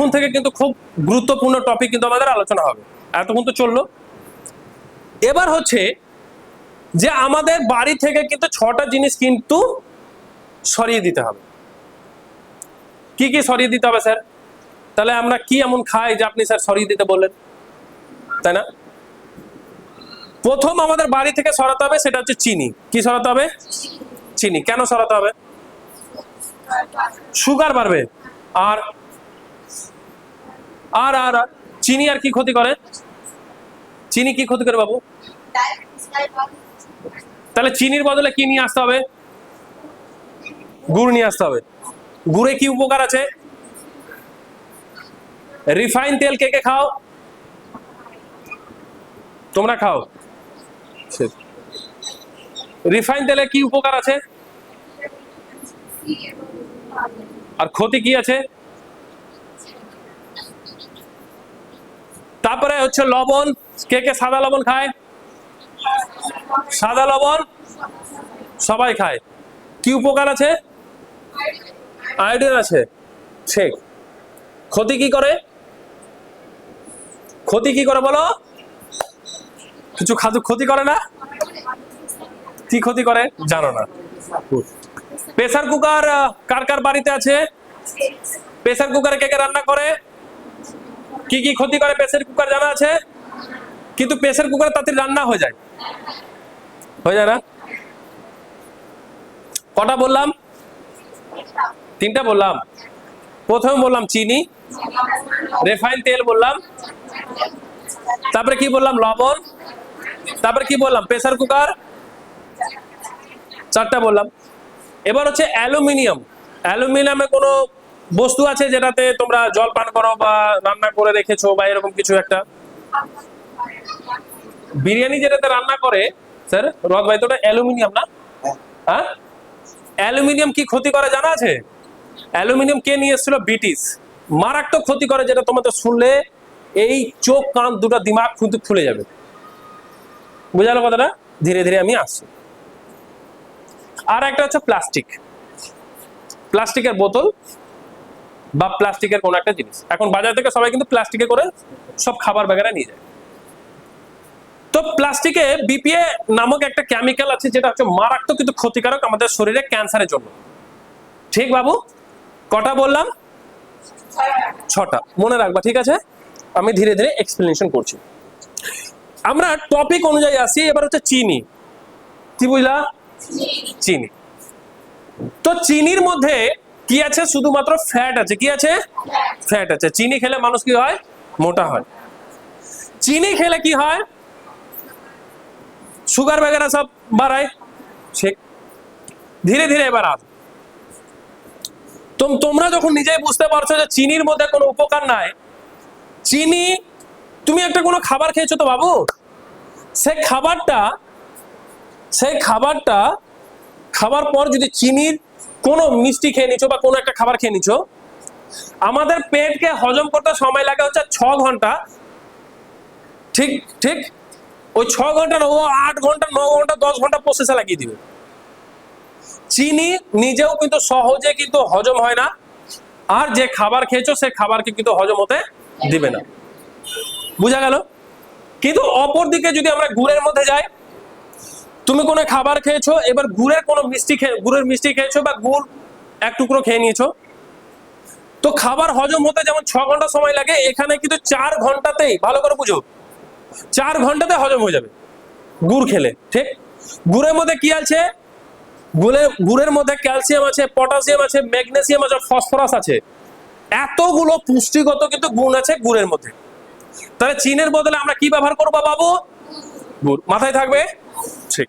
এখন থেকে কিন্তু খুব গুরুত্বপূর্ণ টপিক কিন্তু আমাদের আলোচনা হবে। এতক্ষণ তো চলল। এবার হচ্ছে যে আমাদের বাড়ি থেকে কিন্তু ছটা জিনিস কিন্তু সরিয়ে দিতে হবে। কি কি সরিয়ে দিতে হবে, স্যার? তাহলে আমরা কি এমন খাই যে আপনি, স্যার, সরিয়ে দিতে বললেন? তাই না? প্রথম আমাদের বাড়ি থেকে সরাতে হবে সেটা হচ্ছে চিনি। কি সরাতে হবে? চিনি। কেন সরাতে হবে? সুগার বাড়বে। আর আর আর আর, চিনি আর কি ক্ষতি করে? চিনি কি ক্ষতি করে বাবু? তাহলে চিনির বদলে কি নিয়ে আসতে হবে? গুড় নিয়ে আসতে হবে। গুড়ে কি উপকার আছে? রিফাইন তেল কে কে খাও? তোমরা খাও। রিফাইন তেলে কি উপকার আছে? আর ক্ষতি কি আছে? তারপরে হচ্ছে লবণ। কে কে সাদা লবণ খায়? সাদা লবণ সবাই খায়। কি উপকার আছে? আয়োডিন আছে। ঠিক ক্ষতি কি করে? ক্ষতি কি করে বলো? কিছু খাদ্য ক্ষতি করে না? কি ক্ষতি করে? জানো না। প্রেসার কুকার কার কার বাড়িতে আছে? প্রেসার কুকারে কে কে রান্না করে? কি কি ক্ষতি করে প্রেসার কুকার জানা আছে? কিন্তু প্রেসার কুকারে তাড়াতাড়ি রান্না হয়ে যায়। হয়ে যায় না? কটা বললাম? তিনটা বললাম। প্রথমে বললাম চিনি রিফাইন তেল বললাম। তারপরে কি বললাম? লবণ। তারপরে কি বললাম? Pressure cooker. চারটা বললাম। এবার হচ্ছে অ্যালুমিনিয়াম। অ্যালুমিনিয়ামে কোনো বস্তু আছে যেটাতে তোমরা জল পান করো বা রান্না করে রেখেছো বা এরকম কিছু একটা? বিরিয়ানি যেটাতে রান্না করে স্যার রদ ভাই তো অ্যালুমিনিয়াম না? হ্যাঁ? অ্যালুমিনিয়াম কি ক্ষতি করে জানা আছে? অ্যালুমিনিয়াম কে নিয়ে এসেছিল? ব্রিটিশ। মারাত্মক ক্ষতি করে যেটা তোমাদের শুনলে এই চোখ কান দুটো দিমাগ কিন্তু খুলে যাবে। বুঝালো কথাটা? ধীরে ধীরে আমি আসছি। আর একটা হচ্ছে প্লাস্টিক। প্লাস্টিকের বোতল। বা প্লাস্টিকের কোনো একটা জিনিস। এখন বাজার থেকে সবাই কিন্তু প্লাস্টিকে করে সব খাবার বাগেরা নিয়ে যায়। তো প্লাস্টিকে বিপিএ নামক একটা কেমিক্যাল আছে যেটা হচ্ছে মারাত্মক কিন্তু ক্ষতিকারক আমাদের শরীরে ক্যান্সারের জন্য। ঠিক বাবু? কটা বললাম? ছটা। মনে রাখবা ঠিক আছে? আমি ধীরে ধীরে এক্সপ্লেনেশন করছি। আমরা টপিক অনুযায়ী আসি এবার হচ্ছে চিনি। কি বুঝলা? চিনি। তো চিনির মধ্যে কি আছে শুধুমাত্র ফ্যাট আছে কি আছে ফ্যাট আছে চিনি খেলে মানুষ কি হয় মোটা হয় চিনি খেলে কি হয় সুগার वगैरह সব বাড়ায় ঠিক ধীরে ধীরে এবার আস তোম তোমরা যখন নিজেই বুঝতে পারছো যে চিনির মধ্যে কোনো উপকার নাই চিনি তুমি একটা কোনো খাবার খেয়েছো তো বাবু সেই খাবারটা সেই খাবারটা খাবার পর যদি চিনির কোনো মিষ্টি খেয়ে নিছো বা কোনো একটা খাবার খেয়ে নিছো, আমাদের পেটকে হজম করতে সময় লাগে হচ্ছে ছ ঘণ্টা। ঠিক ঠিক? ওই ছ ঘণ্টা ও আট ঘণ্টা, ন ঘণ্টা, দশ ঘণ্টা প্রসেসে লাগিয়ে দিবে। চিনি নিজেও কিন্তু সহজে কিন্তু হজম হয় না। আর যে খাবার খেয়েছো, সে খাবারকে কিন্তু হজম হতে দিবে না। বুঝা গেল? কিন্তু অপর দিকে যদি আমরা গুড়ের মধ্যে যাই তুমি কোনো খাবার খেয়েছো? এবার গুড়ের কোনো মিষ্টি খেয়ে গুড়ের মিষ্টি খেয়েছো বা গুড় এক টুকরো খেয়ে নিয়েছো? তো খাবার হজম হতে যেমন ছ ঘণ্টা সময় লাগে, এখানে কিন্তু চার ঘন্টাতেই, ভালো করে বুঝো, চার ঘন্টাতে হজম হয়ে যাবে গুড় খেলে, ঠিক? গুড়ের মধ্যে কি আছে? গুড়ের গুড়ের মধ্যে ক্যালসিয়াম আছে, পটাশিয়াম আছে, ম্যাগনেসিয়াম আছে, ফসফরাস আছে। এতগুলো পুষ্টিগত কিন্তু গুণ আছে গুড়ের মধ্যে। তাহলে চিনের বদলে আমরা কি ব্যবহার করব বাবু? গুড়। মাথায় থাকবে? ঠিক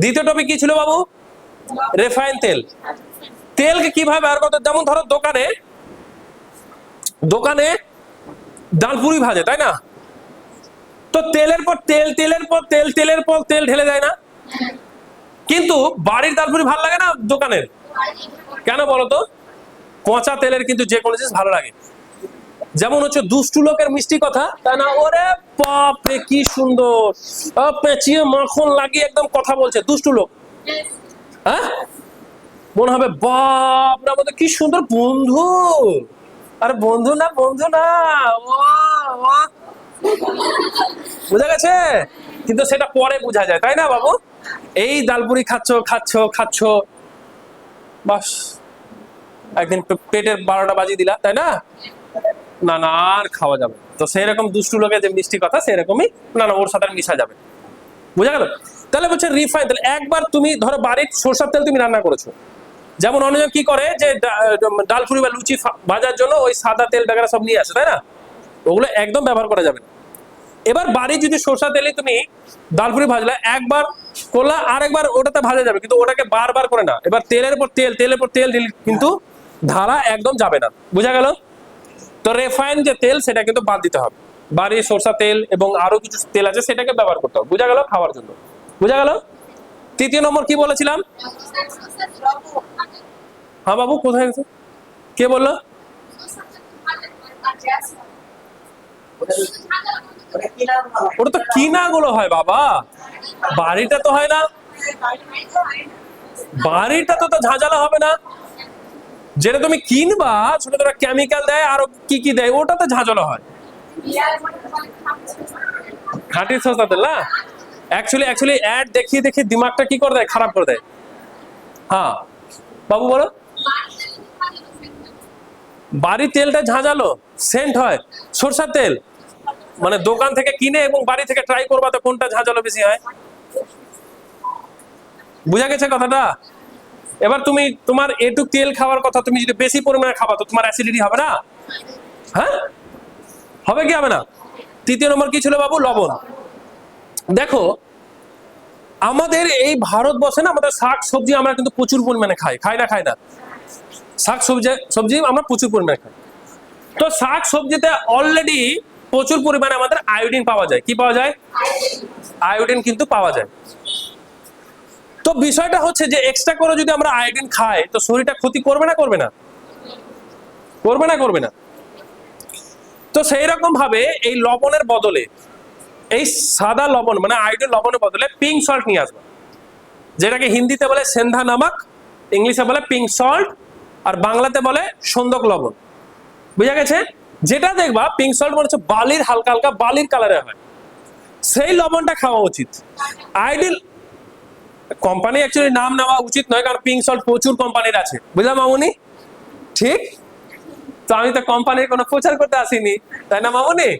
দ্বিতীয় টপিক কি ছিল বাবু? রিফাইন তেল। তেলকে কীভাবে ব্যবহার করতে যেমন ধরো দোকানে দোকানে ডালপুরি ভাজে, তাই না? তো তেলের পর তেল, তেলের পর তেল, তেলের পর তেল ঢেলে দেয় না। কিন্তু বাড়ির ডালপুরি ভালো লাগে না দোকানের? কেন বলতো পচা তেলের কিন্তু যে কোনো জিনিস ভালো লাগে। যেমন হচ্ছে দুষ্টু লোকের মিষ্টি কথা তাই না ওরে বাপ রে কি সুন্দর। পেঁচিয়ে মাখন লাগিয়ে একদম কথা বলছে দুষ্টু লোক। হ্যাঁ? মনে হবে বাপ রে আমাদের কি সুন্দর বন্ধু। আরে বন্ধু না বন্ধু না। বুঝা গেছে? কিন্তু সেটা পরে বোঝা যায় তাই না বাবু? এই ডালপুরি খাচ্ছ খাচ্ছ খাচ্ছ। বাস একদিন পেটের বারোটা বাজিয়ে দিলা তাই না? না না আর খাওয়া যাবে। তো সেই রকম দুষ্টু লোকের যে মিষ্টি কথা সেরকমই না না ওর সাথে মিশা যাবে। বুঝা গেল? তাহলে বলছে রিফাইন তেল একবার তুমি ধরো বাড়ির সরষার তেল তুমি রান্না করেছ। যেমন অনেকজন কি করে যে ডা- ডালপুরি বা লুচি ভাজার জন্য ওই সাদা তেল বেগারা সব নিয়ে আসে, তাই না? ওগুলো একদম ব্যবহার করা যাবে এবার বাড়ি যদি সরষা তেলে তুমি ডালপুরি ভাজলে, একবার করলা আর একবার ওটাতে ভাজা যাবে, কিন্তু ওটাকে বারবার করে না। এবার তেলের পর তেল, তেলের পর তেল কিন্তু ধারা একদম যাবে না। বুঝা গেল? তো রেফাইন যে তেল, সেটা কিন্তু বাদ দিতে হবে। বাড়ির সরষা তেল এবং আরও কিছু তেল আছে, সেটাকে ব্যবহার করতে হবে। বুঝা গেল খাওয়ার জন্য। বুঝা গেল? তৃতীয় নম্বর কি বলেছিলাম? হ্যাঁ বাবু, কোথায় গেছে? কে বলল? ওটা তো কিনা গুলো হয় বাবা। বাড়িটা তো হয় না। বাড়িটা তো তো ঝাঁঝালা হবে না। যেটা তুমি কিনবা, সেটা তোরা কেমিক্যাল দেয়, আরও কি কি দেয় ওটা তো ঝাঁঝালো হয়। খাঁটি তেল না? অ্যাকচুয়ালি অ্যাকচুয়ালি অ্যাড দেখিয়ে দেখিয়ে দিমাগটা কি করে দেয়? খারাপ করে দেয়। হ্যাঁ। বাবু, বলো। বাড়ির তেলটা ঝাঁঝালো সেন্ট হয়। সরষার তেল। মানে দোকান থেকে কিনে এবং বাড়ি থেকে ট্রাই করবা তো কোনটা ঝাঁঝালো বেশি হয়। বুঝা গেছে কথাটা? এবার তুমি তোমার একটু তেল খাওয়ার কথা তুমি যদি বেশি পরিমাণে খাবা, তো তোমার অ্যাসিডিটি হবে না? হ্যাঁ? হবে কি হবে না? তৃতীয় নম্বর কি ছিল বাবু? লবণ। দেখো, আমাদের এই ভারতবর্ষে না আমাদের শাক, সবজি আমরা কিন্তু প্রচুর পরিমাণে খাই খাই না খাই না। শাক, সবজি সবজি আমরা প্রচুর পরিমাণে খাই। তো শাক, সবজিতে অলরেডি প্রচুর পরিমাণে আমাদের আয়োডিন পাওয়া যায়। কি পাওয়া যায়? আয়োডিন কিন্তু পাওয়া যায়। তো বিষয়টা হচ্ছে যে এক্সট্রা করে যদি আমরা আয়োডিন খাই, তো শরীরটা ক্ষতি করবে না করবে না? করবে না করবে না? তো সেই রকম ভাবে এই লবণের বদলে, এই সাদা লবণ মানে আয়োডিন লবণের বদলে পিঙ্ক সল্ট নিয়ে আসবে। যেটাকে হিন্দিতে বলে সেন্ধা নামক, ইংলিশে বলে পিঙ্ক সল্ট আর বাংলাতে বলে সন্দক লবণ। বুঝা গেছে? যেটা দেখবা পিঙ্ক সল্ট মানে হচ্ছে বালির হালকা হালকা বালির কালারে হয়। সেই লবণটা খাওয়া উচিত। আইডিল কোম্পানি অ্যাকচুয়ালি নাম নেওয়া উচিত নয়, কারণ পিঙ্ক সল্ট প্রচুর কোম্পানির আছে। বুঝলাম মামুনি? ঠিক? তো আমি তো কোম্পানির কোনো প্রচার করতে আসিনি, তাই না মামুনি?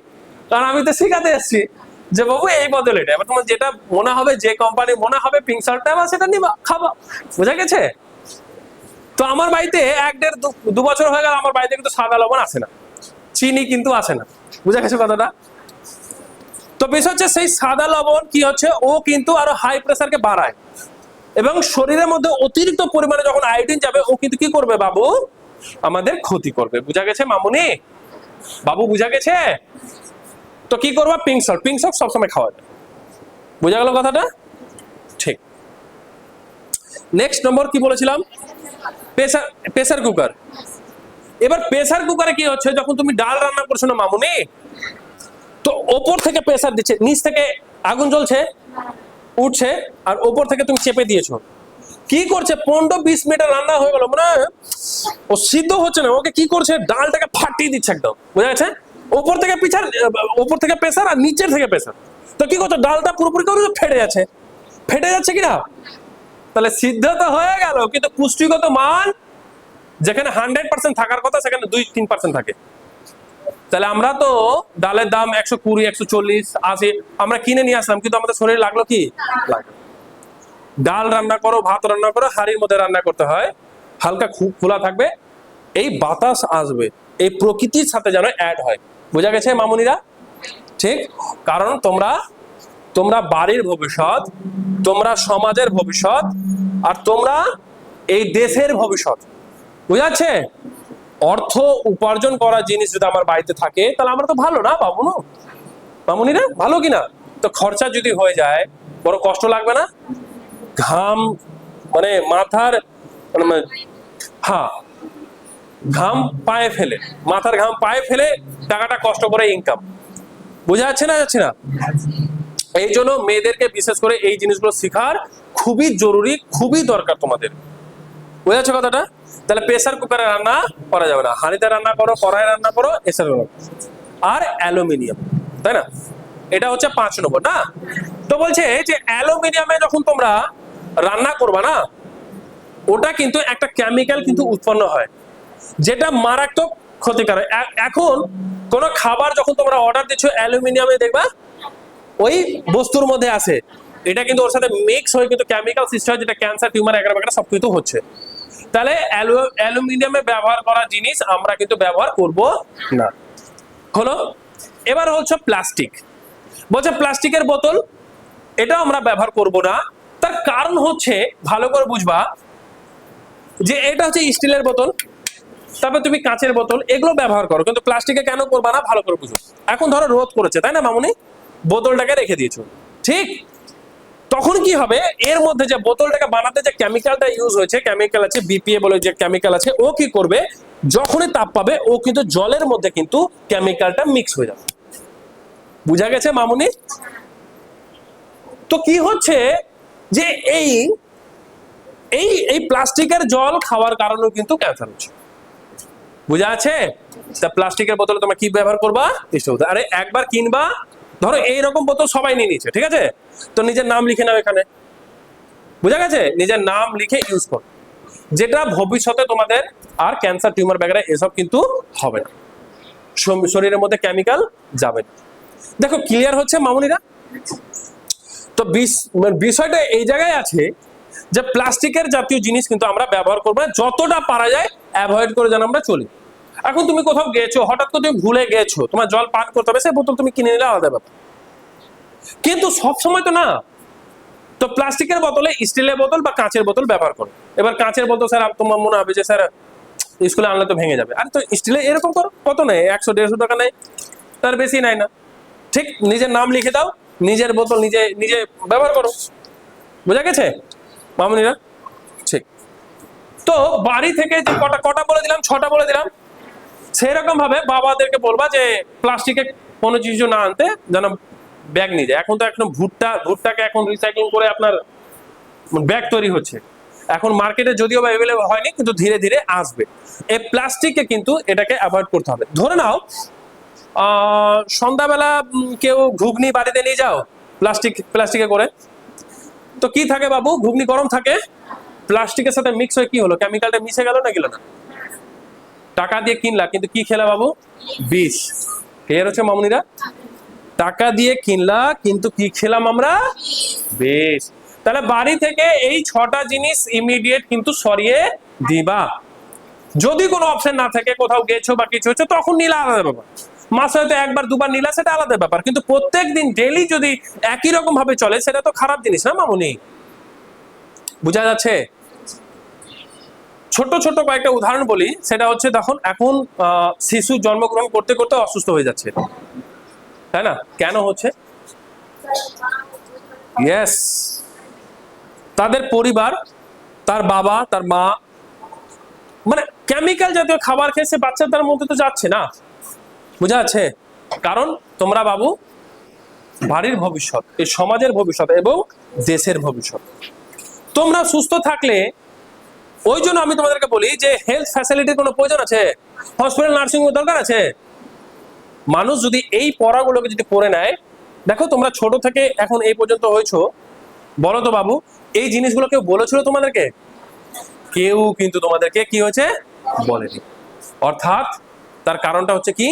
কারণ আমি তো শিখাতে এসেছি যে বাবু, এই বদলে এটা এবার তোমার যেটা মনে হবে, যে কোম্পানি মনে হবে পিঙ্ক সল্টটা এবার সেটা নিবা, খাবা। বুঝা গেছে? তো আমার বাড়িতে এক দেড় দু বছর হয়ে গেল, আমার বাড়িতে কিন্তু সাদা লবণ আসে না। চিনি কিন্তু আসে না। বুঝা গেছে কথাটা? তো বিষয় হচ্ছে সেই সাদা লবণ কি হচ্ছে? ও কিন্তু আরও হাই প্রেসারকে বাড়ায়। এবং শরীরের মধ্যে অতিরিক্ত পরিমাণে যখন আয়োডিন যাবে, ও কিন্তু কি করবে বাবু? আমাদের ক্ষতি করবে। বুঝা গেছে মামুনি? বাবু, বুঝা গেছে? তো কি করবা? পিঙ্ক সল্ট পিঙ্ক সল্ট সবসময় খাওয়া যায়। বুঝা গেল কথাটা? ঠিক। নেক্সট নম্বর কি বলেছিলাম? প্রেসার প্রেসার কুকার এবার প্রেসার কুকারে কি হচ্ছে? যখন তুমি ডাল রান্না করছ না মামুনি তো ওপর থেকে প্রেসার দিচ্ছে, নিচ থেকে আগুন জ্বলছে, উঠছে, আর ওপর থেকে তুমি চেপে দিয়েছ। কি করছে? পনেরো বিশ মিনিট রান্না হয়ে গেল মানে ও সিদ্ধ হচ্ছে না, ওকে কি করছে? ডালটাকে ফাটিয়ে দিচ্ছে একদম, বুঝা গেছে? ওপর থেকে পিছার, ওপর থেকে প্রেসার আর নিচের থেকে প্রেসার তো কি করছ? ডালটা পুরোপুরি করে ফেটে যাচ্ছে। ফেটে যাচ্ছে কিনা? তাহলে সিদ্ধ তো হয়ে গেল, কিন্তু পুষ্টিগত মান যেখানে হান্ড্রেড পার্সেন্ট থাকার কথা, সেখানে দুই তিন পার্সেন্ট থাকে। তাহলে আমরা তো ডালের দাম একশো কুড়ি, একশো চল্লিশ, আশি, আমরা কিনে নিয়ে আসলাম, কিন্তু আমাদের শরীরে লাগল কি? ডাল রান্না করো, ভাত রান্না করো, হাড়ির মধ্যে রান্না করতে হয়, হালকা খুব খোলা থাকবে, এই বাতাস আসবে, এই প্রকৃতির সাথে যেন অ্যাড হয়। বোঝা গেছে মামুনিরা? ঠিক? কারণ তোমরা তোমরা বাড়ির ভবিষ্যৎ, তোমরা সমাজের ভবিষ্যৎ, আর তোমরা এই দেশের ভবিষ্যৎ। বুঝাচ্ছে অর্থ উপার্জন করা জিনিস যদি আমার বাড়িতে থাকে, তাহলে আমরা তো ভালো না বাবু না মামুনিরা ভালো কিনা? তো খরচা যদি হয়ে যায়, বড় কষ্ট লাগবে না? ঘাম মানে মাথার মানে হ্যাঁ ঘাম পায়ে ফেলে, মাথার ঘাম পায়ে ফেলে টাকাটা কষ্ট করে ইনকাম বোঝা যাচ্ছে না যাচ্ছে না? এই জন্য মেয়েদেরকে বিশেষ করে এই জিনিসগুলো শেখার খুবই জরুরি, খুবই দরকার তোমাদের। বোঝা যাচ্ছে কথাটা? তাহলে প্রেসার কুকারে রান্না করা যাবে না। হাঁড়িতে রান্না করো কড়াই রান্না করো এসব আর অ্যালুমিনিয়াম, তাই না? এটা হচ্ছে পাঁচ নম্বর, না? তো বলছে যে অ্যালুমিনিয়ামে যখন তোমরা রান্না করবা, না, ওটা কিন্তু একটা কেমিক্যাল কিন্তু উৎপন্ন হয়, যেটা মারাত্মক ক্ষতিকারক। এখন কোন খাবার যখন তোমরা অর্ডার দিচ্ছ, অ্যালুমিনিয়ামে দেখবা, ওই বস্তুর মধ্যে আছে। এটা কিন্তু ওর সাথে মিক্স হয়ে কিন্তু কেমিক্যাল সিস্টেম যেটা ক্যান্সার টিউমার এগারো বাগেরা সব কিছু হচ্ছে। তাহলে অ্যালুমিনিয়ামে ব্যবহার করা জিনিস আমরা কিন্তু ব্যবহার করব না। হলো? এবার হচ্ছে প্লাস্টিক। বলছে প্লাস্টিকের বোতল এটা আমরা ব্যবহার করব না। তার কারণ হচ্ছে, ভালো করে বুঝবা, যে এটা হচ্ছে স্টিলের বোতল, তারপর তুমি কাঁচের বোতল, এগুলো ব্যবহার করো। কিন্তু প্লাস্টিকে কেন করবা না? ভালো করে বুঝো। এখন ধরো রোদ করেছে, তাই না মামুনি? বোতলটাকে রেখে দিয়েছ। ঠিক? তখন কি হবে? এর মধ্যে যে বোতলটাকে বানাতে যে কেমিক্যালটা ইউজ হয়েছে কেমিক্যাল আছে বিপিএ বলে যে কেমিক্যাল আছে, ও কি করবে? যখনই তাপ পাবে, ও কিন্তু জলের মধ্যে কিন্তু কেমিক্যালটা মিক্স হয়ে যাবে। বুঝা গেছে মামুনি? তো কি হচ্ছে যে এই এই এই প্লাস্টিকের জল খাওয়ার কারণেও কিন্তু ক্যান্সার হচ্ছে। বুঝা আছে? তা প্লাস্টিকের বোতলে তোমরা কি ব্যবহার করবা। আরে একবার কিনবা। ধরো এইরকম বোতল সবাই নিয়ে নিচ্ছে ঠিক আছে? তো নিজের নাম লিখে নাও এখানে। বুঝা গেছে? নিজের নাম লিখে ইউজ করো। যেটা ভবিষ্যতে তোমাদের আর ক্যান্সার টিউমার ব্যাগেরা এসব কিন্তু হবে না। শরীরের মধ্যে কেমিক্যাল যাবে না। দেখো ক্লিয়ার হচ্ছে মামুনিরা? তো মানে বিষয়টা এই জায়গায় আছে যে প্লাস্টিকের জাতীয় জিনিস কিন্তু আমরা ব্যবহার করব না। যতটা পারা যায় অ্যাভয়েড করে যেন আমরা চলি। এখন তুমি কোথাও গেছো, হঠাৎ করে তুমি ভুলে গেছো, তোমার জল পান করতে হবে সেই বোতল তুমি কিনে নিলে আলাদা ব্যাপার। কিন্তু সব সময় তো না। তো প্লাস্টিকের বোতলে, স্টিলের বোতল বা কাঁচের বোতল ব্যবহার করো। এবার কাঁচের বোতল, স্যার তোমার মনে হবে যে, স্যার, স্কুলে আনলে তো ভেঙে যাবে। আর তো স্টিলে এরকম করো, কত নেই একশো, দেড়শো টাকা নেই তার বেশি নাই না। ঠিক, নিজের নাম লিখে দাও, নিজের বোতল নিজে নিজে ব্যবহার করো। বোঝা গেছে? মামুনিরা? ঠিক। তো বাড়ি থেকে যে কটা কটা বলে দিলাম, ছটা বলে দিলাম সেরকম ভাবে বাবাদেরকে বলবা যে, প্লাস্টিকে কোনো কিছু না আনতে যেন ব্যাগ নিয়ে যায়। এখন তো এখন ভুট্টা, ভুট্টাকে এখন রিসাইক্লিং করে আপনার ব্যাগ তৈরি হচ্ছে। এখন মার্কেটে যদিও বা অ্যাভেলেবল হয়নি, কিন্তু ধীরে ধীরে আসবে। এই প্লাস্টিককে কিন্তু এটাকে অ্যাভয়েড করতে হবে। ধরে নাও সন্ধ্যাবেলা কেউ ঘুগনি বাড়িতে নিয়ে যাও প্লাস্টিক প্লাস্টিকে করে। তো কি থাকে বাবু? ঘুগনি গরম থাকে প্লাস্টিকের সাথে মিক্স হয়ে কি হলো? কেমিক্যালটা মিশে গেল না গেল না? টাকা দিয়ে কিনলা, কিন্তু কি খেলা বাবু? বিষ। এর হচ্ছে মামুনিরা? টাকা দিয়ে কিনলা, কিন্তু কি খেলাম আমরা? বেশ। তাহলে বাড়ি থেকে এই ছটা জিনিস ইমিডিয়েট কিন্তু সরিয়ে দিবা। যদি কোনো অপশন না থাকে, কোথাও গেছো বা কিছু হচ্ছে তখন নিলে আলাদা ব্যাপার। মাসে হয়তো একবার, দুবার নিলা সেটা আলাদা ব্যাপার। কিন্তু প্রত্যেক দিন ডেলি যদি একই রকম ভাবে চলে, সেটা তো খারাপ জিনিস না মামুনি? বুঝা যাচ্ছে? ছোট ছোট কয়েকটা উদাহরণ বলি। সেটা হচ্ছে তখন এখন শিশু জন্মগ্রহণ করতে করতে অসুস্থ হয়ে যাচ্ছে। তাই না? কেন হচ্ছে? তাদের পরিবার, তার বাবা, তার মা মানে কেমিক্যাল জাতীয় খাবার খেয়ে সে বাচ্চাদের মধ্যে তো যাচ্ছে না। বুঝা যাচ্ছে? কারণ তোমরা বাবু, বাড়ির ভবিষ্যৎ এই সমাজের ভবিষ্যৎ এবং দেশের ভবিষ্যৎ। তোমরা সুস্থ থাকলে, ওই জন্য আমি তোমাদেরকে বলি যে হেলথ ফ্যাসিলিটির কোনো প্রয়োজন আছে? হসপিটাল নার্সিং হোম দরকার আছে? মানুষ যদি এই পড়াগুলোকে যদি পড়ে নেয়, দেখো তোমরা ছোট থেকে এখন এই পর্যন্ত হয়েছো, বলো তো বাবু, এই জিনিসগুলো কেউ বলেছিল তোমাদেরকে? কেউ কিন্তু তোমাদেরকে কি হয়েছে? বলেনি। অর্থাৎ তার কারণটা হচ্ছে কি?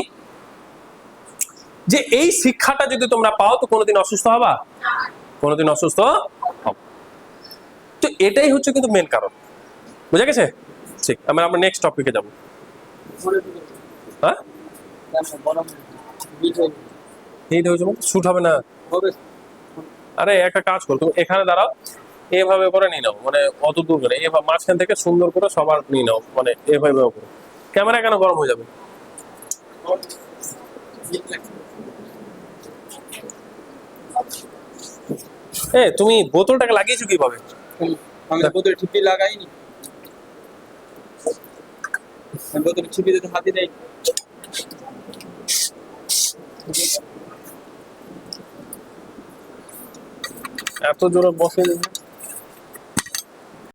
যে এই শিক্ষাটা যদি তোমরা পাও, তো কোনোদিন অসুস্থ হবা? কোনোদিন অসুস্থ হব। তো এটাই হচ্ছে কিন্তু মেন কারণ। বুঝা গেছে? ঠিক, আমরা আমরা নেক্সট টপিকে যাব। হ্যাঁ? এইটা হচ্ছে শুট হবে না। আরে একটা কাজ করো তুমি এখানে দাঁড়াও এভাবে করে নিয়ে নাও মানে অত দূর করে এভাবে মাঝখান থেকে সুন্দর করে সবার নিয়ে নাও মানে এভাবে করে। ক্যামেরা কেন গরম হয়ে যাবে? এ তুমি বোতলটাকে লাগিয়েছো কীভাবে? আমি বোতলে ছিপি লাগাইনি। আমি বোতলে ছিপি হাতে নেই। এত জোরে বসে